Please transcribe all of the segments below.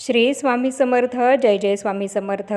श्री स्वामी समर्थ जय जय स्वामी समर्थ.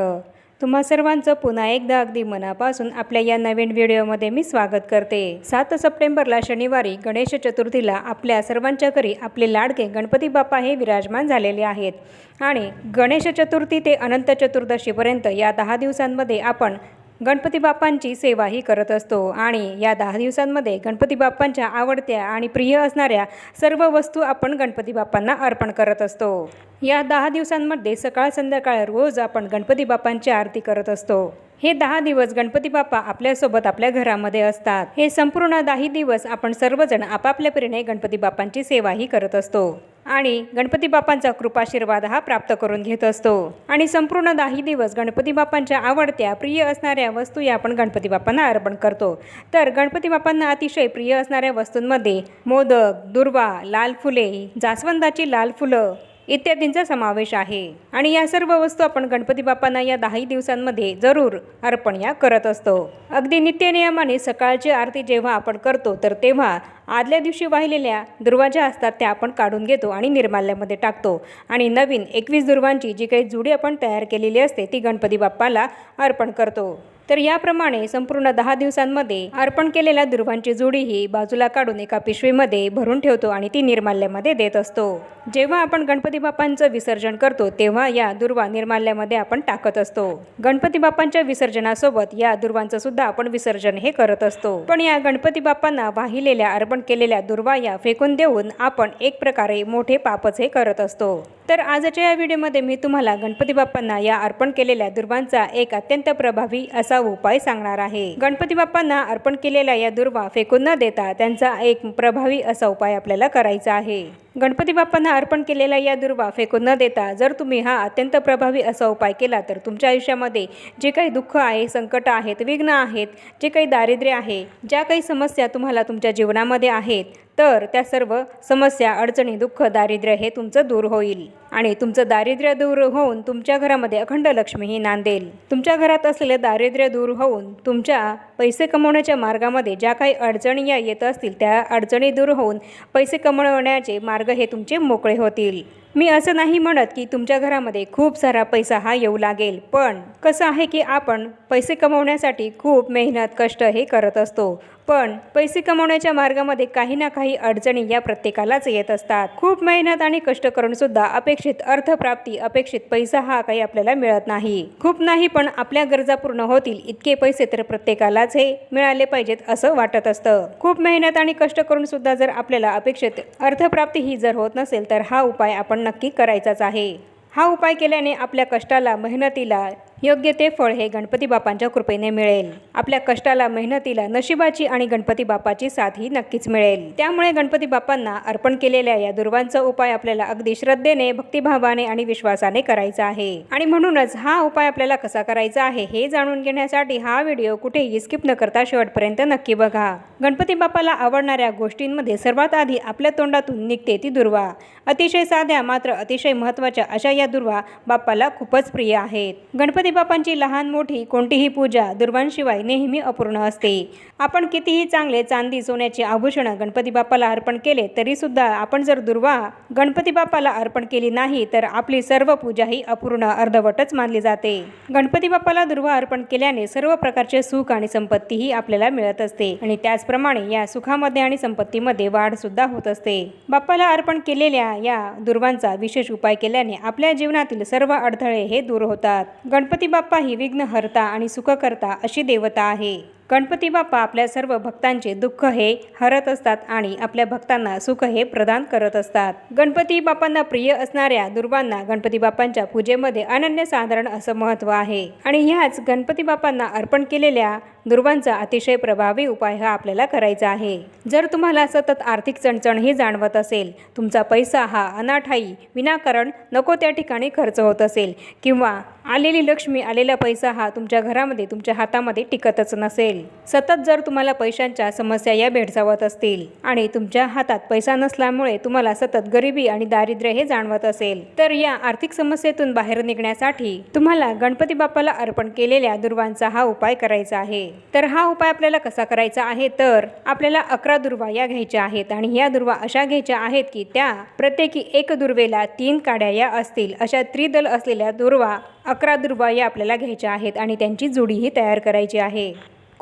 तुम्हा सर्वांचं पुन्हा एकदा अगदी मनापासून आपल्या या नवीन व्हिडिओमध्ये मी स्वागत करते. सात सप्टेंबरला शनिवारी गणेश चतुर्थीला आपल्या सर्वांच्या घरी आपले लाडके गणपती बाप्पा हे विराजमान झालेले आहेत. आणि गणेश चतुर्थी ते अनंत चतुर्दशीपर्यंत या दहा दिवसांमध्ये आपण गणपती बाप्पांची सेवाही करत असतो. आणि या दहा दिवसांमध्ये गणपती बाप्पांच्या आवडत्या आणि प्रिय असणाऱ्या सर्व वस्तू आपण गणपती बाप्पांना अर्पण करत असतो. या दहा दिवसांमध्ये सकाळ संध्याकाळ रोज आपण गणपती बाप्पांची आरती करत असतो. हे दहा दिवस गणपती बाप्पा आपल्यासोबत आपल्या घरामध्ये असतात. हे संपूर्ण दहा दिवस आपण सर्वजण आपापल्या परीने गणपती बाप्पांची सेवाही करत असतो. आणि गणपती बाप्पांचा कृपाशीर्वाद हा प्राप्त करून घेत असतो. आणि संपूर्ण दाही दिवस गणपती बाप्पांच्या आवडत्या प्रिय असणाऱ्या वस्तू या आपण गणपती बाप्पांना अर्पण करतो. तर गणपती बाप्पांना अतिशय प्रिय असणाऱ्या वस्तूंमध्ये मोदक दुर्वा लाल फुले जास्वंदाची लाल फुलं इत्यादींचा समावेश आहे. आणि या सर्व वस्तू आपण गणपती बाप्पांना या दहाही दिवसांमध्ये जरूर अर्पण या करत असतो. अगदी नित्यनियमाने सकाळची आरती जेव्हा आपण करतो तर तेव्हा आदल्या दिवशी वाहिलेल्या दुर्वा ज्या असतात त्या आपण काढून घेतो आणि निर्माल्यामध्ये टाकतो. आणि नवीन एकवीस दुर्वांची जी काही जुडी आपण तयार केलेली असते ती गणपती बाप्पाला अर्पण करतो. तर याप्रमाणे संपूर्ण दहा दिवसांमध्ये अर्पण केलेल्या दुर्वांची जोडी ही बाजूला काढून एका पिशवीमध्ये भरून ठेवतो आणि ती निर्माल्यामध्ये देत असतो. जेव्हा आपण गणपती बाप्पांचं विसर्जन करतो तेव्हा या दुर्वा निर्माल्यामध्ये आपण टाकत असतो. गणपती बाप्पांच्या विसर्जनासोबत या दुर्वांचं सुद्धा आपण विसर्जन हे करत असतो. पण या गणपती बाप्पांना वाहिलेल्या अर्पण केलेल्या दुर्वा या फेकून देऊन आपण एक प्रकारे मोठे पापच हे करत असतो. तर आजच्या या व्हिडिओमध्ये मी तुम्हाला गणपती बाप्पांना या अर्पण केलेल्या दुर्वांचा एक अत्यंत प्रभावी असा उपाय सांगणार आहे. गणपती बाप्पांना अर्पण केलेल्या या दुर्वा फेकून न देता त्यांचा एक प्रभावी असा उपाय आपल्याला करायचा आहे. गणपती बाप्पांना अर्पण केलेला या दुर्वा फेकून न देता जर तुम्ही हा अत्यंत प्रभावी असा उपाय केला तर तुमच्या आयुष्यामध्ये जे काही दुःख आहे संकट आहेत विघ्न आहेत जे काही दारिद्र्य आहे ज्या काही समस्या तुम्हाला तुमच्या जीवनामध्ये आहेत तर त्या सर्व समस्या अडचणी दुःख दारिद्र्य हे तुमचं दूर होईल. आणि तुमचं दारिद्र्य दूर होऊन तुमच्या घरामध्ये अखंड लक्ष्मीही नांदेल. तुमच्या घरात असलेले दारिद्र्य दूर होऊन तुमच्या पैसे कमवण्याच्या मार्गामध्ये ज्या काही अडचणी या येत असतील त्या अडचणी दूर होऊन पैसे कमवण्याचे मार्ग हे तुमचे मोकळे होतील. मी असं नाही म्हणत की तुमच्या घरामध्ये खूप सारा पैसा हा येऊ लागेल पण कसं आहे की आपण पैसे कमवण्यासाठी खूप मेहनत कष्ट हे करत असतो. पण पैसे कमवण्याच्या मार्गामध्ये काही ना काही अडचणी या प्रत्येकालाच येत असतात. खूप मेहनत आणि कष्ट करून सुद्धा अपेक्षित अर्थप्राप्ती अपेक्षित पैसा हा काही आपल्याला मिळत नाही. खूप नाही पण आपल्या गरजा पूर्ण होतील इतके पैसे तर प्रत्येकालाच हे मिळाले पाहिजेत असं वाटत असतं. खूप मेहनत आणि कष्ट करून सुद्धा जर आपल्याला अपेक्षित अर्थप्राप्ती ही जर होत नसेल तर हा उपाय आपण नक्की करायचाच आहे. हा उपाय केल्याने आपल्या कष्टाला मेहनतीला योग्य ते फळ हे गणपती बाप्पांच्या कृपेने मिळेल. आपल्या कष्टाला मेहनतीला नशिबाची आणि गणपती बापाची साथ ही नक्कीच मिळेल. त्यामुळे गणपती बाप्पांना अर्पण केलेल्या या दुर्वांचा उपाय आपल्याला अगदी श्रद्धेने भक्तिभावाने आणि विश्वासाने करायचा आहे. आणि म्हणूनच हा उपाय आपल्याला कसा करायचा आहे हे जाणून घेण्यासाठी हा व्हिडिओ कुठेही स्किप न करता शेवटपर्यंत नक्की बघा. गणपती बाप्पाला आवडणाऱ्या गोष्टींमध्ये सर्वात आधी आपल्या तोंडातून निघते ती दुर्वा. अतिशय साध्या मात्र अतिशय महत्त्वाच्या अशा या दुर्वा बाप्पाला खूपच प्रिय आहेत. गणपती बाप्पांची लहान मोठी कोणतीही पूजा दुर्वांशिवाय नेहमी अपूर्ण असते. आपण कितीही चांगले चांदी सोन्याचे आभूषणं गणपती बाप्पाला अर्पण केले तरी सुद्धा आपण जर दुर्वा गणपती बाप्पाला अर्पण केली नाही तर आपली सर्व पूजा ही अपूर्ण अर्धवटच मानली जाते. गणपती बाप्पाला दुर्वा अर्पण केल्याने सर्व प्रकारचे सुख आणि संपत्तीही आपल्याला मिळत असते आणि त्याचप्रमाणे या सुखामध्ये आणि संपत्तीमध्ये वाढ सुद्धा होत असते. बाप्पाला अर्पण केलेल्या या दुर्वांचा विशेष उपाय केल्याने आपल्या जीवनातील सर्व अडथळे हे दूर होतात. गणपती बाप्पा ही विघ्नहर्ता आणि सुखकर्ता अशी देवता आहे. गणपती बाप्पा आपल्या सर्व भक्तांचे दुःख हे हरत असतात आणि आपल्या भक्तांना सुख हे प्रदान करत असतात. गणपती बाप्पांना प्रिय असणाऱ्या दुर्वांना गणपती बाप्पांच्या पूजेमध्ये अनन्यसाधारण असं महत्त्व आहे. आणि ह्याच गणपती बाप्पांना अर्पण केलेल्या दुर्वांचा अतिशय प्रभावी उपाय हा आपल्याला करायचा आहे. जर तुम्हाला सतत आर्थिक चणचण ही जाणवत असेल तुमचा पैसा हा अनाठाई विनाकारण नको त्या ठिकाणी खर्च होत असेल किंवा आलेली लक्ष्मी आलेला पैसा हा तुमच्या घरामध्ये तुमच्या हातामध्ये टिकतच नसेल. सतत जर तुम्हाला पैशांच्या समस्या या भेडसावत असतील आणि तुमच्या हातात पैसा नसल्यामुळे तुम्हाला सतत गरिबी आणि दारिद्र्य हे जाणवत असेल तर या आर्थिक समस्येतून बाहेर निघण्यासाठी तुम्हाला गणपती बाप्पाला अर्पण केलेल्या दुर्वांचा हा उपाय करायचा आहे. तर हा उपाय आपल्याला कसा करायचा आहे? तर आपल्याला अकरा दुर्वा या घ्यायच्या आहेत आणि या दुर्वा अशा घ्यायच्या आहेत की त्या प्रत्येकी एक दुर्वेला तीन काड्या या असतील अशा त्रिदल असलेल्या दुर्वा अकरा दुर्वा या आपल्याला घ्यायच्या आहेत आणि त्यांची जोडीही तयार करायची आहे.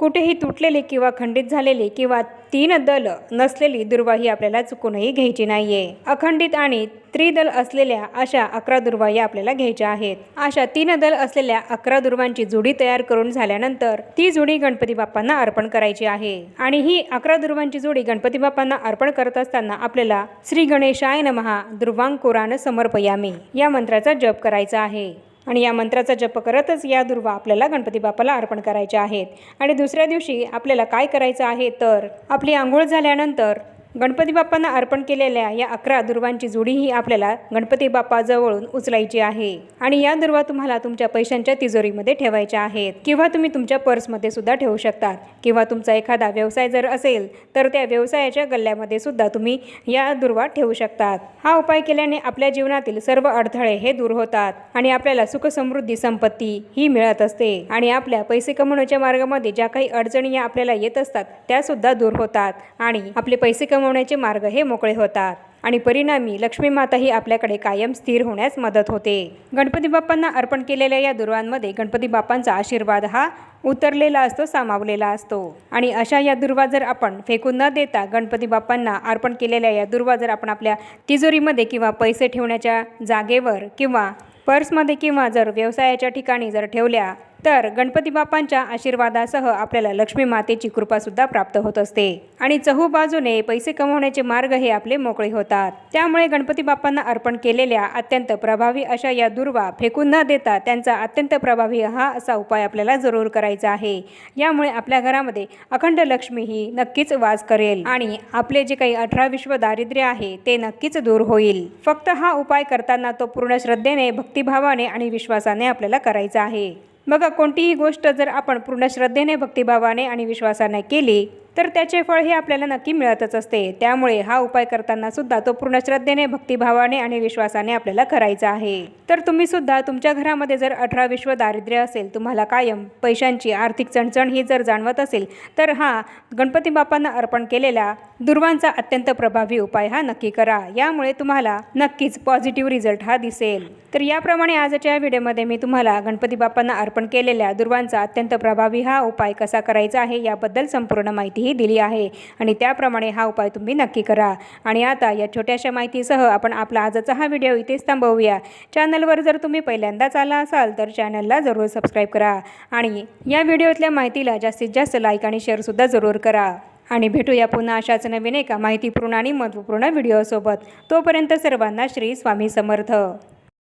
कुठेही तुटलेले किंवा खंडित झालेले किंवा तीन दल नसलेली दुर्वाही आपल्याला चुकूनही घ्यायची नाहीये. अखंडित आणि त्रिदल असलेल्या अशा अकरा दुर्वाही आपल्याला घ्यायच्या आहेत. अशा तीन दल असलेल्या अकरा दुर्वांची जुडी तयार करून झाल्यानंतर ती जुडी गणपती बाप्पांना अर्पण करायची आहे. आणि ही अकरा दुर्वांची जोडी गणपती बाप्पांना अर्पण करत असताना आपल्याला श्री गणेशाय नमहा दुर्वांकुरान समर्पयामी या मंत्राचा जप करायचा आहे. आणि या मंत्राचा जप करतच या दुर्वा आपल्याला गणपती बाप्पाला अर्पण करायच्या आहेत. आणि दुसऱ्या दिवशी आपल्याला काय करायचं आहे? तर आपली आंघोळ झाल्यानंतर गणपती बाप्पांना अर्पण केलेल्या या अकरा दुर्वांची जोडीही आपल्याला गणपती बाप्पाजवळून उचलायची आहे. आणि या दुर्वा तुम्हाला तुमच्या पैशांच्या तिजोरीमध्ये ठेवायच्या आहेत. किंवा तुम्ही तुमच्या पर्समध्ये सुद्धा ठेवू शकतात. किंवा तुमचा एखादा व्यवसाय जर असेल तर त्या व्यवसायाच्या गल्ल्यामध्ये सुद्धा तुम्ही या दुर्वा ठेवू शकतात. हा उपाय केल्याने आपल्या जीवनातील सर्व अडथळे हे दूर होतात आणि आपल्याला सुख समृद्धी संपत्ती ही मिळत असते. आणि आपल्या पैसे कमवण्याच्या मार्गामध्ये ज्या काही अडचणी या आपल्याला येत असतात त्या सुद्धा दूर होतात. आणि आपले पैसे कमवण्याचे मार्ग हे मोकळे होतात. आणि परिणामी लक्ष्मी माता ही आपल्याकडे कायम स्थिर होण्यास मदत होते. गणपती बाप्पांना अर्पण केलेल्या या दुर्वांमध्ये गणपती बाप्पांचा आशीर्वाद हा उतरलेला असतो सामावलेला असतो. आणि अशा या दुर्वा जर आपण फेकून न देता गणपती बाप्पांना अर्पण केलेल्या या दुर्वा जर आपण आपल्या तिजोरीमध्ये किंवा पैसे ठेवण्याच्या जागेवर किंवा पर्समध्ये किंवा जर व्यवसायाच्या ठिकाणी जर ठेवल्या तर गणपती बाप्पांच्या आशीर्वादासह आपल्याला लक्ष्मी मातेची कृपासुद्धा प्राप्त होत असते. आणि चहूबाजूने पैसे कमवण्याचे मार्ग हे आपले मोकळे होतात. त्यामुळे गणपती बाप्पांना अर्पण केलेल्या अत्यंत प्रभावी अशा या दुर्वा फेकून न देता त्यांचा अत्यंत प्रभावी हा असा उपाय आपल्याला जरूर करायचा आहे. यामुळे आपल्या घरामध्ये अखंड लक्ष्मी ही नक्कीच वास करेल. आणि आपले जे काही अठरा विश्व दारिद्र्य आहे ते नक्कीच दूर होईल. फक्त हा उपाय करताना तो पूर्ण श्रद्धेने भक्तिभावाने आणि विश्वासाने आपल्याला करायचा आहे. बघा कोणतीही गोष्ट जर आपण पूर्ण श्रद्धेने भक्तिभावाने आणि विश्वासाने केली तर त्याचे फळ हे आपल्याला नक्की मिळतच असते. त्यामुळे हा उपाय करताना सुद्धा तो पूर्ण श्रद्धेने भक्तिभावाने आणि विश्वासाने आपल्याला करायचा आहे. तर तुम्ही सुद्धा तुमच्या घरामध्ये जर अठरा विश्व दारिद्र्य असेल तुम्हाला कायम पैशांची आर्थिक चणचण ही जर जाणवत असेल तर हा गणपती बाप्पांना अर्पण केलेला दुर्वांचा अत्यंत प्रभावी उपाय हा नक्की करा. यामुळे तुम्हाला नक्कीच पॉझिटिव्ह रिझल्ट हा दिसेल. तर याप्रमाणे आजच्या व्हिडिओमध्ये मी तुम्हाला गणपती बाप्पांना अर्पण केलेल्या दुर्वांचा अत्यंत प्रभावी हा उपाय कसा करायचा आहे याबद्दल संपूर्ण माहिती माहितीही दिली आहे. आणि त्याप्रमाणे हा उपाय तुम्ही नक्की करा. आणि आता या छोट्याशा माहितीसह आपण आपला आजचा हा व्हिडिओ इथेच थांबवूया. चॅनलवर जर तुम्ही पहिल्यांदाच आला असाल तर चॅनलला जरूर सबस्क्राईब करा. आणि या व्हिडिओतल्या माहितीला जास्तीत जास्त लाईक आणि शेअरसुद्धा जरूर करा. आणि भेटूया पुन्हा अशाच नवीन एका माहितीपूर्ण आणि महत्त्वपूर्ण व्हिडिओसोबत. तोपर्यंत सर्वांना श्री स्वामी समर्थ.